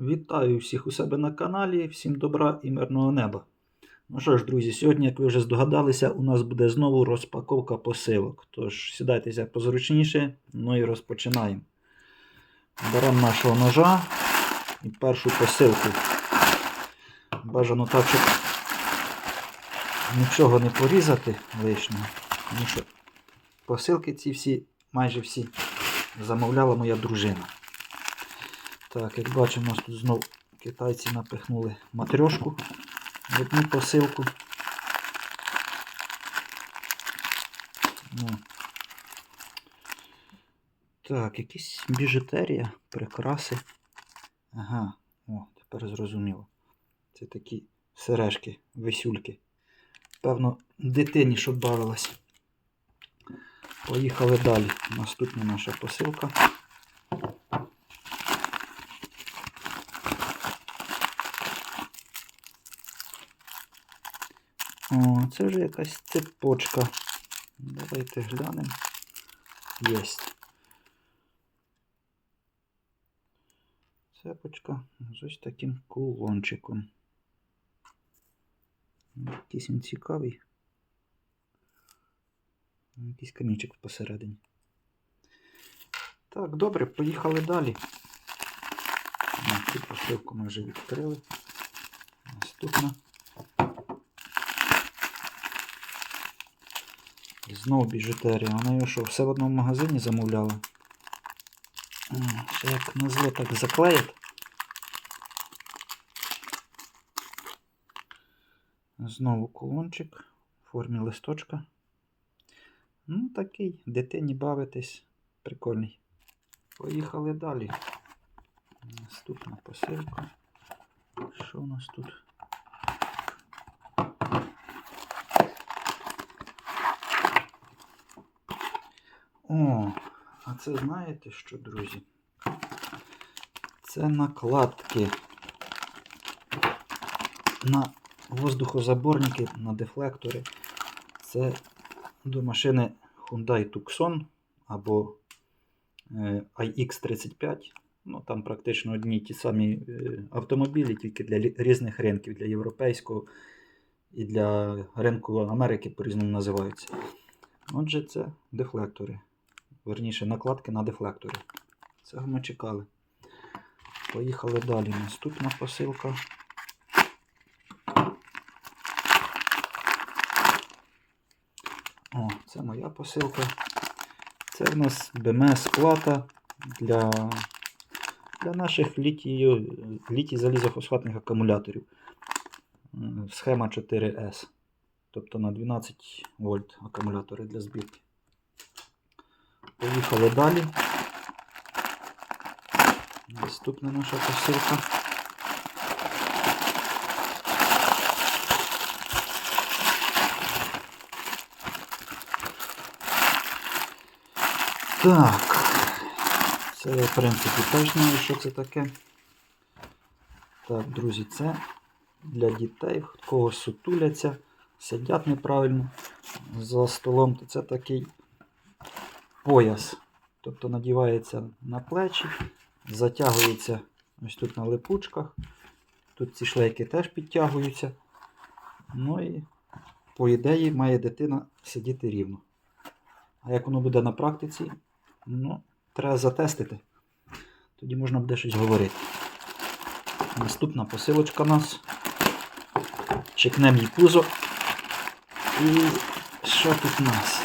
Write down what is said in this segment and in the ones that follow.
Вітаю всіх у себе на каналі, всім добра і мирного неба. Ну що ж, друзі, сьогодні, як ви вже здогадалися, у нас буде знову розпаковка посилок. Тож сідайтеся позручніше, ну і розпочинаємо. Беремо нашого ножа і першу посилку. Бажано так, щоб нічого не порізати лишнього. Тому що посилки ці всі, майже всі, замовляла моя дружина. Так, як бачимо, нас тут знов китайці напихнули матрьошку в одну посилку. Ну. Так, якісь біжутерія, прикраси. Ага, о, тепер зрозуміло. Це такі сережки, висюльки. Певно, дитині, щоб бавилась. Поїхали далі. Наступна наша посилка. О, це вже якась цепочка. Давайте глянемо. Єсть. Цепочка з ось таким кулончиком. Якийсь він цікавий. Якийсь камінчик посередині. Так, добре, поїхали далі. Цю посилку ми вже відкрили. Наступна. Знову біжутерія. Вона його що, все в одному магазині замовляла. Ще як на зло так заклеїть. Знову кулончик в формі листочка. Ну, такий, дитині бавитись. Прикольний. Поїхали далі. Наступна посилка. Що у нас тут? О, а це знаєте що, друзі? Це накладки на воздухозаборники, на дефлектори. Це до машини Hyundai Tucson або е, iX35. Ну, там практично одні ті самі е, автомобілі, тільки для різних ринків, для європейського і для ринку Америки по-різному називаються. Отже, це дефлектори. Верніше, накладки на дефлектори. Цього ми чекали. Поїхали далі. Наступна посилка. О, це моя посилка. Це в нас БМС плата для, для наших літій залізофосфатних акумуляторів. Схема 4С. Тобто на 12 вольт акумулятори для збірки. Поїхали далі. Наступна наша посилка. Так. Це я, в принципі, теж знаю, що це таке. Так, друзі, це для дітей, кого сутуляться, сидять неправильно за столом, то це такий пояс. Тобто надівається на плечі, затягується ось тут на липучках. Тут ці шлейки теж підтягуються. Ну і, по ідеї, має дитина сидіти рівно. А як воно буде на практиці, ну, треба затестити. Тоді можна буде щось говорити. Наступна посилочка у нас. Чекнемо її пузо. І що тут у нас?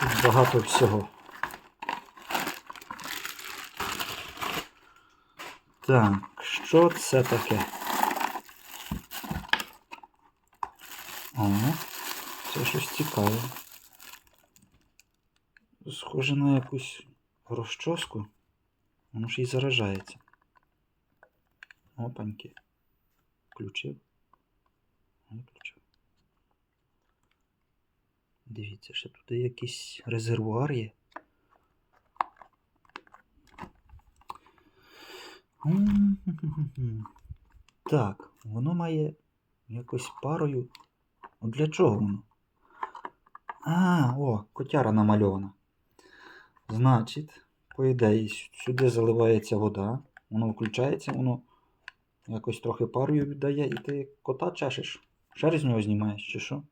Тут багато всього. Так, що це таке? О, це щось цікаве. Схоже на якусь розчоску. Воно ж і заражається. Опаньки. Включив. Виключив. Дивіться, ще тут якийсь резервуар є. Так, воно має якось парою. От для чого воно? А, о, котяра намальована. Значить, по ідеї, сюди заливається вода. воно включається, воно якось трохи парою віддає, і ти кота чешеш. Шерсть з нього знімаєш, чи що?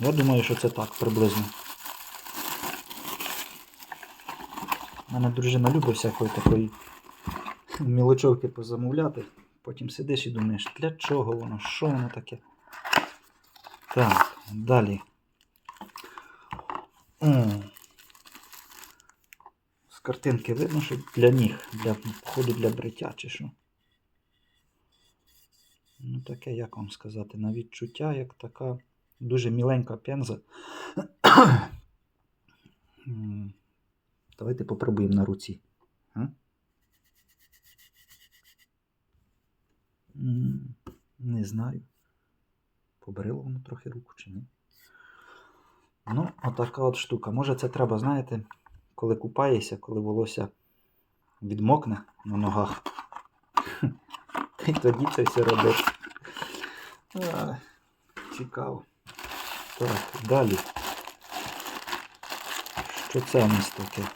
Я думаю, що це так приблизно. У мене дружина любить всякої такої мілочовки позамовляти. Потім сидиш і думаєш, для чого воно, що воно таке? Так, далі. О, з картинки видно, що для ніг, для походу для бриття чи що. Ну, таке, як вам сказати, на відчуття, як така дуже міленька пенза. Давайте попробуємо на руці. Не знаю. Побрило воно трохи руку чи ні. Ну, отака от штука. Може це треба, знаєте, коли купаєшся, коли волосся відмокне на ногах. Та тоді це все робить. Цікаво. Так, далі. Що це у нас таке?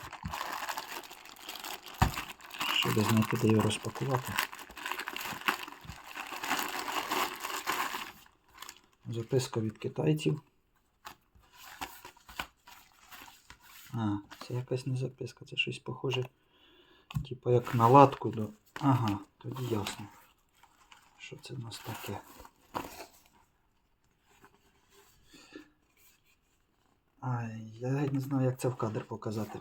Щоб знайти, де його розпакувати. Записка від китайців. А, це якась не записка, це щось похоже. Типу як наладку до. Ага, тоді ясно. Що це в нас таке? Ай, я не знаю, як це в кадр показати.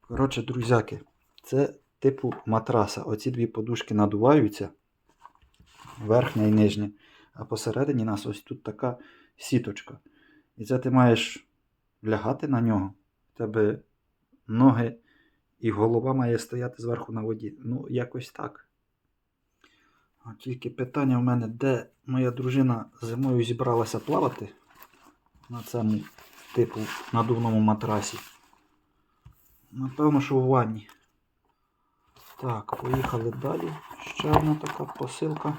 Коротше, друзяки, це типу матраса. Оці дві подушки надуваються, верхня і нижня, а посередині нас ось тут така сіточка. І це ти маєш лягати на нього. В тебе ноги і голова має стояти зверху на воді. Ну, якось так. А тільки питання в мене, де моя дружина зимою зібралася плавати на цьому типу надувному матрасі. Напевно, що в ванні. Так, поїхали далі. Ще одна така посилка.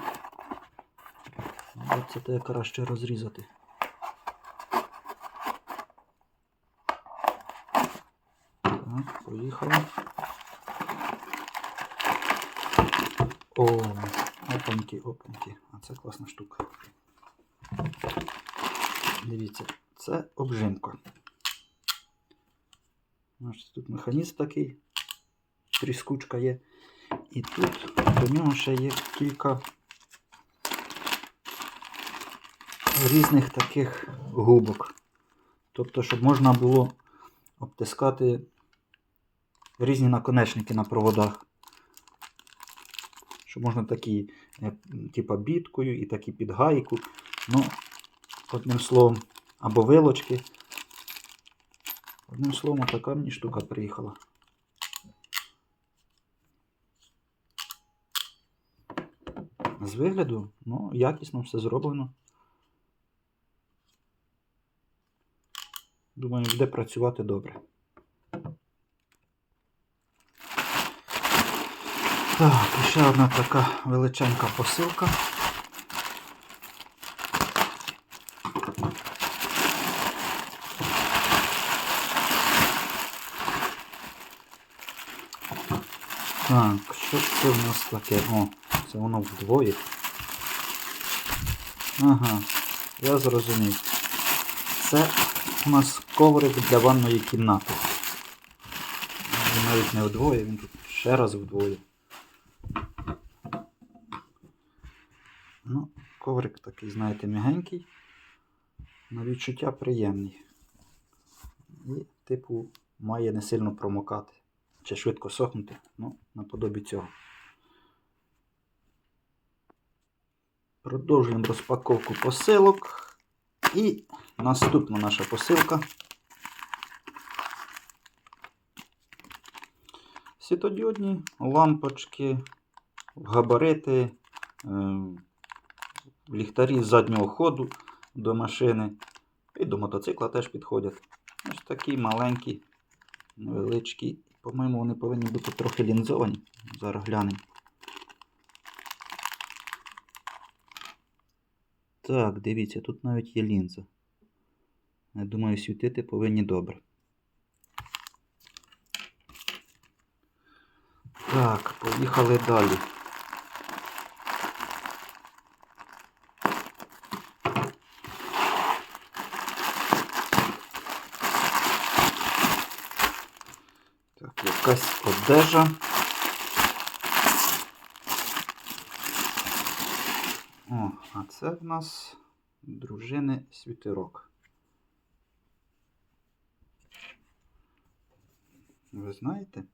Це те краще розрізати. Так, поїхали. О, опаньки, опаньки. А це класна штука. Дивіться, це обжимка. Бачите, тут механізм такий, тріскучка є. І тут до нього ще є кілька різних таких губок. Тобто, щоб можна було обтискати різні наконечники на проводах. Щоб можна такі, типа біткою і такі під гайку. Ну, одним словом, або вилочки. Одним словом, така мені штука приїхала. З вигляду, ну, якісно все зроблено. Думаю, буде працювати добре. Так, ще одна така величенька посилка. Так, що це в нас таке? О, це воно вдвоє. Ага, я зрозумів. Це у нас коврик для ванної кімнати. Він навіть не вдвоє, він тут ще раз вдвоє. Ну, коврик такий, знаєте, м'ягенький. На відчуття приємний. І, типу, має не сильно промокати. Чи швидко сохнути, ну, наподобі цього. Продовжуємо розпаковку посилок. І наступна наша посилка. Світодіодні лампочки, габарити, е, ліхтарі заднього ходу до машини. І до мотоцикла теж підходять. Ось такі маленькі, невеличкі. По-моєму, вони повинні бути трохи лінзовані. Зараз глянемо. Так, дивіться, тут навіть є лінза. Я думаю, світити повинні добре. Так, поїхали далі. Так, якась одежа. О, а це в нас дружини світерок. Ви знаєте?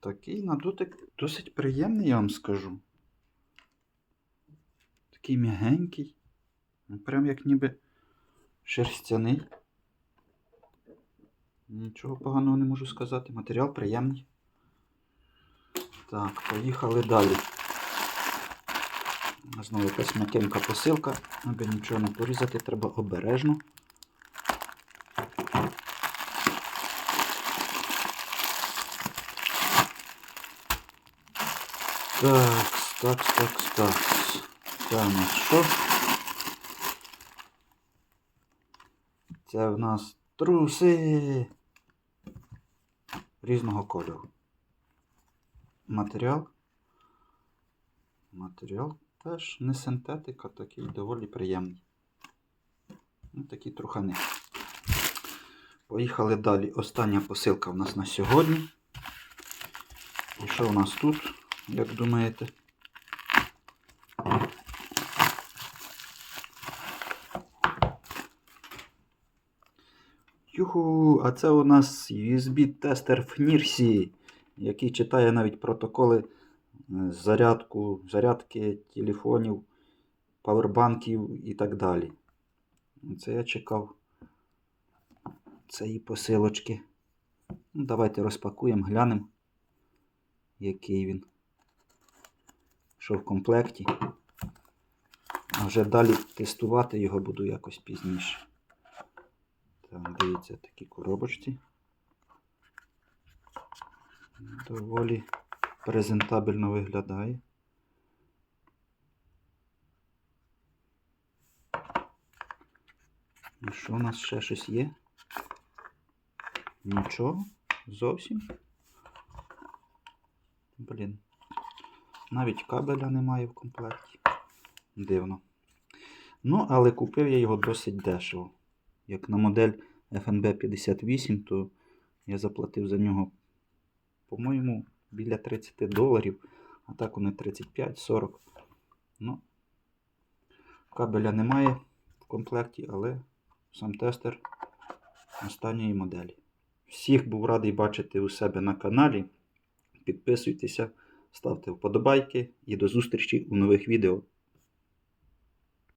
Такий на дотик досить приємний, я вам скажу. Такий м'ягенький. Прям як ніби шерстяний. Нічого поганого не можу сказати. Матеріал приємний. Так, поїхали далі. Знову якась м'якенька посилка. Аби нічого не порізати, треба обережно. Так, так, так, так. Це у нас що? Це в нас труси різного кольору. Матеріал. Матеріал теж не синтетика, такий доволі приємний. Ну, такі трухани. Поїхали далі. Остання посилка в нас на сьогодні. І що у нас тут, як думаєте? Юху, а це у нас USB-тестер FNIRSI, який читає навіть протоколи е, зарядку, зарядки телефонів, павербанків і так далі. Це я чекав цієї посилочки. Ну, давайте розпакуємо, глянемо, який він. Що в комплекті. А вже далі тестувати його буду якось пізніше. Так, дивіться, такі коробочці. Доволі презентабельно виглядає. І що у нас ще щось є? Нічого, зовсім. Блін. Навіть кабеля немає в комплекті. Дивно. Ну, але купив я його досить дешево. Як на модель FNB 58, то я заплатив за нього, по-моєму, біля 30 доларів, а так вони 35-40. Ну, кабеля немає в комплекті, але сам тестер останньої моделі. Всіх був радий бачити у себе на каналі. Підписуйтеся, ставте вподобайки і до зустрічі у нових відео.